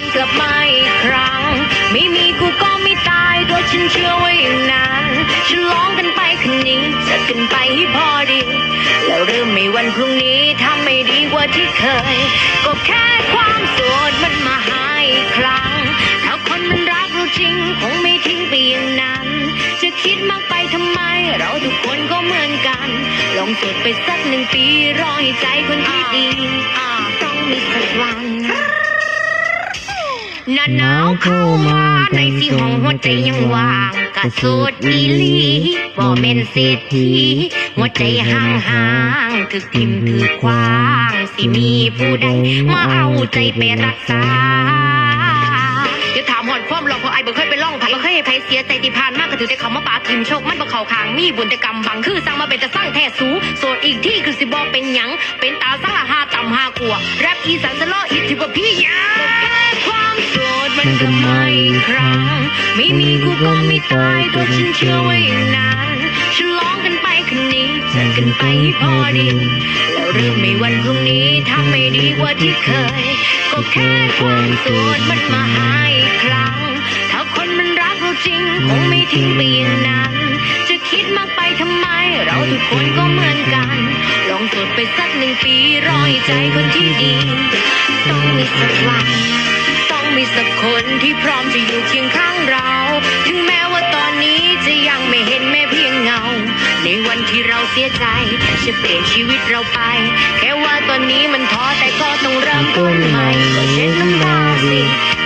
มันกลับมาอีกครั้ง ไม่มีกูก็ไม่ตายตัวฉันเชื่อว่าอย่างนั้นฉลองกันไปคืนนี้จัดกันไปให้พอดี แล้วเริ่มในวันพรุ่งนี้ทำไม่ดีกว่าที่เคย ก็แค่ความโสดมันมาหาอีกครั้ง ถ้าคนมันรักเราจริงคงไม่ทิ้งไปอย่างนั้น จะคิดมากไปทำไม เราทุกคนก็เหมือนกัน ลองโสดไปสักหนึ่งปีรอให้ใจคนที่ดีต้องมีสักวัน หน้าหนาวเข้ามาในที่ห้องหัวใจยังว่างกะโสดอีหลีบ่เม่นเศรษฐีหัวใจห่างห่างๆถึกทิมถือควางสิมีผู้ใดมาเอาใจไปรักษาอย่าถามหอดความหลอกเพราะไอ้บ่เคยไปล่องไผบ่เคยให้ไผเสียใจที่ผ่านมากก็ถือแต่เขามาปาทิมโชคมันบ่เข้าข้างมีบุญแต่กรรมบังคือสร้างมาเป็นจะสร้างแท้สูโสดอีกที่คือสิบ่เป็นหยังเป็นตาสังละหาต่ำหากลัวแรปอีสานสโลอีกที่บ่พี่ย่า ดมันกลับมครั้งไม่มีกูก็ไม่ตายตัวฉันเชื่อว่าอย่างนั้นฉลองกันไปคืนนี้จัดกันไปให้พอดี แล้วเริ่มในวันพรุ่งนี้ทำไม่ดีกว่าที่เคย ก็แค่ความโสดมันมาหาอีกครั้ง ถ้าคนมันรักเราจริงคงไม่ทิ้งไปอย่างนั้น จะคิดมากไปทำไม เราทุกคนก็เหมือนกัน ลองโสดไปสักหนึ่งปีรอให้ใจคนที่ดี ต้องมีสักวัน มีสักคนที่พร้อมจะอยู่เคียงข้างเรา ถึงแม้ว่าตอนนี้จะยังไม่เห็นแม้เพียงเงา ในวันที่เราเสียใจ จะเปลี่ยนชีวิตเราไป แค่ว่าตอนนี้มันท้อแต่ก็ต้องเริ่มต้นใหม่ก็เช็ดน้ำตาสิ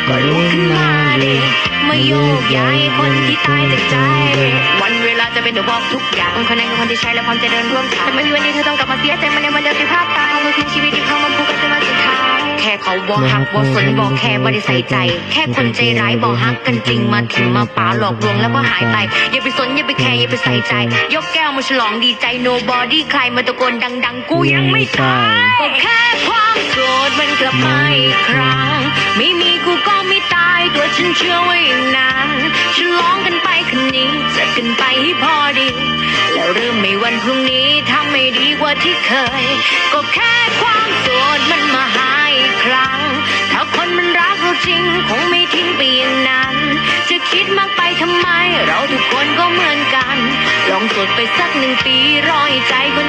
ก็ลุกขึ้นมาเดมาโยกย้ายคนที่ตายจากใจ วันเวลาจะเป็นตัวบอกทุกอย่างคนนั้นคือคนที่ใช้และพร้อมจะเดินร่วมทางแต่ไม่มีวันนี้เธอต้องกลับมาเสียใจมันในวันเดียวที่ภาพตายเอามือคืนชีวิตที่เข้ามา เขาบอกหักบอกสนบอกแค่บ่ได้ใส่ใจ แค่คนใจร้ายบอกหักกันจริงมาถิ่มมาป่าหลอกลวงแล้วก็หายไป อย่าไปสนอย่าไปแคร์อย่าไปใส่ใจ ยกแก้วมาฉลองดีใจ nobody ใครมาตะโกนดัง ๆ กูยังไม่ตายก็แค่ความโสดมันกลับมาอีกครั้ง ไม่มีกูก็ไม่ตายตัวฉันเชื่อว่าอย่างนั้นฉลองกันไปคืนนี้จัดกันไปให้พอดี แล้วเริ่มในวันพรุ่งนี้ทำไม่ดีกว่าที่เคย ก็แค่ความโสดมันมาหา ครั้ง ถ้าคนมันรักเราจริง คงไม่ทิ้งไปอย่างนั้น จะคิดมากไปทำไม เราทุกคนก็เหมือนกัน ลองสดไปสักหนึ่งปีรอให้ใจคน